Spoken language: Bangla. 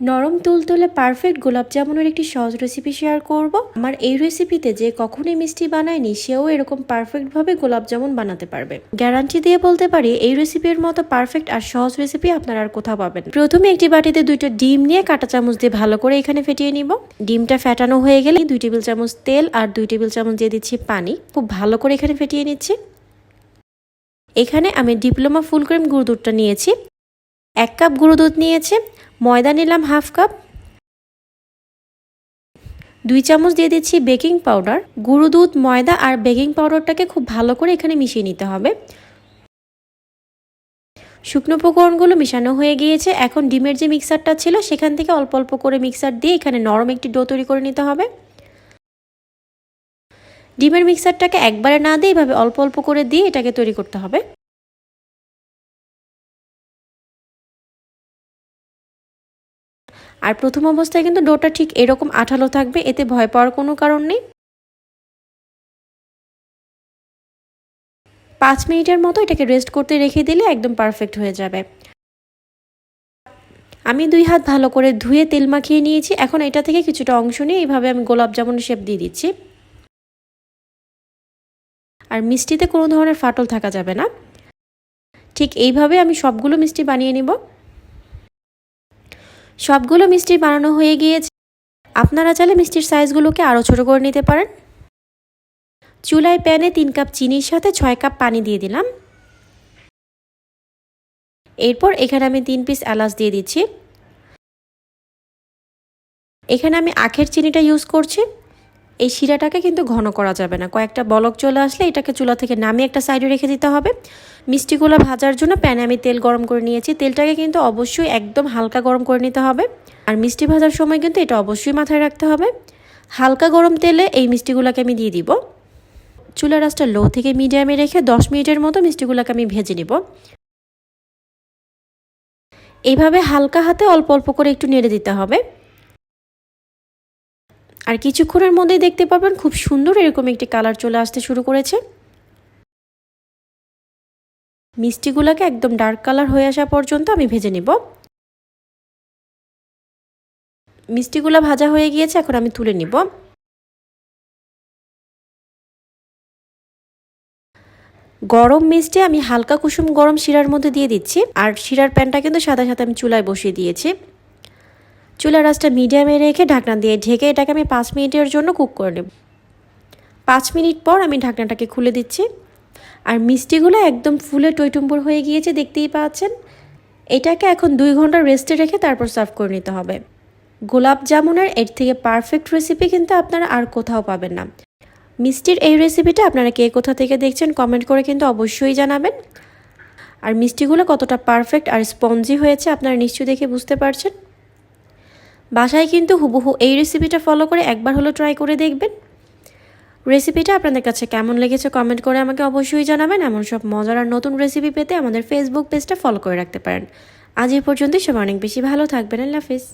নরম তুলতুলে পারফেক্ট গোলাপ জামুনের একটি সহজ রেসিপি শেয়ার করব। আমার এই রেসিপিতে যে কখনোই মিষ্টি বানায়নি, সেও এরকম পারফেক্টভাবে গোলাপ জামুন বানাতে পারবে। গ্যারান্টি দিয়ে বলতে পারি, এই রেসিপির মতো পারফেক্ট আর সহজ রেসিপি আপনারা আর কোথাও পাবেন প্রথমে একটি বাটিতে দুইটা ডিম নিয়ে কাঁটা চামচ দিয়ে ভালো করে এখানে ফেটিয়ে নিব। ডিমটা ফেটানো হয়ে গেলে দুই টেবিল চামচ তেল আর দুই টেবিল চামচ দিয়ে দিচ্ছি পানি। খুব ভালো করে এখানে ফেটিয়ে নিচ্ছি। এখানে আমি ডিপ্লোমা ফুল ক্রিম গুঁড়ো দুধটা নিয়েছি। এক কাপ গুঁড়ো দুধ নিয়েছে, ময়দা নিলাম হাফ কাপ। দুই চামচ দিয়ে দিচ্ছি বেকিং পাউডার। গুঁড়ো দুধ, ময়দা আর বেকিং পাউডারটাকে খুব ভালো করে এখানে মিশিয়ে নিতে হবে। শুকনো উপকরণগুলো মিশানো হয়ে গিয়েছে। এখন ডিমের যে মিক্সারটা ছিল, সেখান থেকে অল্প অল্প করে মিক্সার দিয়ে এখানে নরম একটি ডো তৈরি করে নিতে হবে। ডিমের মিক্সারটাকে একবারে না দিয়ে এভাবে অল্প অল্প করে দিয়ে এটাকে তৈরি করতে হবে। আর প্রথম অবস্থায় কিন্তু ডোটা ঠিক এরকম আঠালো থাকবে, এতে ভয় পাওয়ার কোনো কারণ নেই। পাঁচ মিনিটের মতো এটাকে রেস্ট করতে রেখে দিলে একদম পারফেক্ট হয়ে যাবে। আমি দুই হাত ভালো করে ধুয়ে তেল মাখিয়ে নিয়েছি। এখন এটা থেকে কিছুটা অংশ নিয়ে এইভাবে আমি গোলাপ জামুন শেপ দিয়ে দিচ্ছি। আর মিষ্টিতে কোনো ধরনের ফাটল থাকা যাবে না। ঠিক এইভাবে আমি সবগুলো মিষ্টি বানিয়ে নিব। সবগুলো মিষ্টি বানানো হয়ে গিয়েছে। আপনারা চাইলে মিষ্টির সাইজগুলোকে আরও ছোটো করে নিতে পারেন। চুলায় প্যানে তিন কাপ চিনির সাথে ছয় কাপ পানি দিয়ে দিলাম। এরপর এখানে আমি তিন পিস এলাচ দিয়ে দিচ্ছি। এখানে আমি আখের চিনিটা ইউজ করছি। এই শিরাটাকে কিন্তু ঘন করা যাবে না। কয়েকটা বলক চলে আসলে এটাকে চুলা থেকে নামিয়ে একটা সাইডে রেখে দিতে হবে। মিষ্টিগুলো ভাজার জন্য প্যানে আমি তেল গরম করে নিয়েছি। তেলটাকে কিন্তু অবশ্যই একদম হালকা গরম করে নিতে হবে। আর মিষ্টি ভাজার সময় কিন্তু এটা অবশ্যই মাথায় রাখতে হবে। হালকা গরম তেলে এই মিষ্টিগুলোকে আমি দিয়ে দিব। চুলা রাসটা লো থেকে মিডিয়ামে রেখে দশ মিনিটের মতো মিষ্টিগুলোকে আমি ভেজে নিব। এইভাবে হালকা হাতে অল্প অল্প করে একটু নেড়ে দিতে হবে। আর কিছুক্ষণের মধ্যেই দেখতে পাবেন খুব সুন্দর এরকম একটি কালার চলে আসতে শুরু করেছে। মিষ্টিগুলোকে একদম ডার্ক কালার হয়ে আসা পর্যন্ত আমি ভেজে নেব। মিষ্টিগুলো ভাজা হয়ে গিয়েছে, এখন আমি তুলে নিব। গরম মিষ্টি আমি হালকা কুসুম গরম শিরার মধ্যে দিয়ে দিচ্ছি, আর শিরার প্যানটা কিন্তু সাদা সাথে আমি চুলায় বসিয়ে দিয়েছি। চুলার রাসটা মিডিয়ামে রেখে ঢাকনা দিয়ে ঢেকে এটাকে আমি পাঁচ মিনিটের জন্য কুক করে নেব। পাঁচ মিনিট পর আমি ঢাকনাটাকে খুলে দিচ্ছি। আর মিষ্টিগুলো একদম ফুলে টইটুম্বুর হয়ে গিয়েছে, দেখতেই পাচ্ছেন। এটাকে এখন দুই ঘণ্টা রেস্টে রেখে তারপর সার্ভ করে নিতে হবে। গোলাপ জামুনের এর থেকে পারফেক্ট রেসিপি কিন্তু আপনারা আর কোথাও পাবেন না। মিষ্টির এই রেসিপিটা আপনারা কে কোথা থেকে দেখছেন কমেন্ট করে কিন্তু অবশ্যই জানাবেন। আর মিষ্টিগুলো কতটা পারফেক্ট আর স্পঞ্জি হয়েছে আপনারা নিশ্চয়ই দেখে বুঝতে পারছেন। বাসায় কিন্তু হুবহু এই রেসিপিটা ফলো করে একবার হলো ট্রাই করে দেখবেন। রেসিপিটা আপনাদের কাছে কেমন লেগেছে কমেন্ট করে আমাকে অবশ্যই জানাবেন। এমন সব মজার আর নতুন রেসিপি পেতে আমাদের ফেসবুক পেজটা ফলো করে রাখতে পারেন। আজ এই পর্যন্তই, সবাই অনেক বেশি ভালো থাকবেন। আল্লাহ হাফিজ।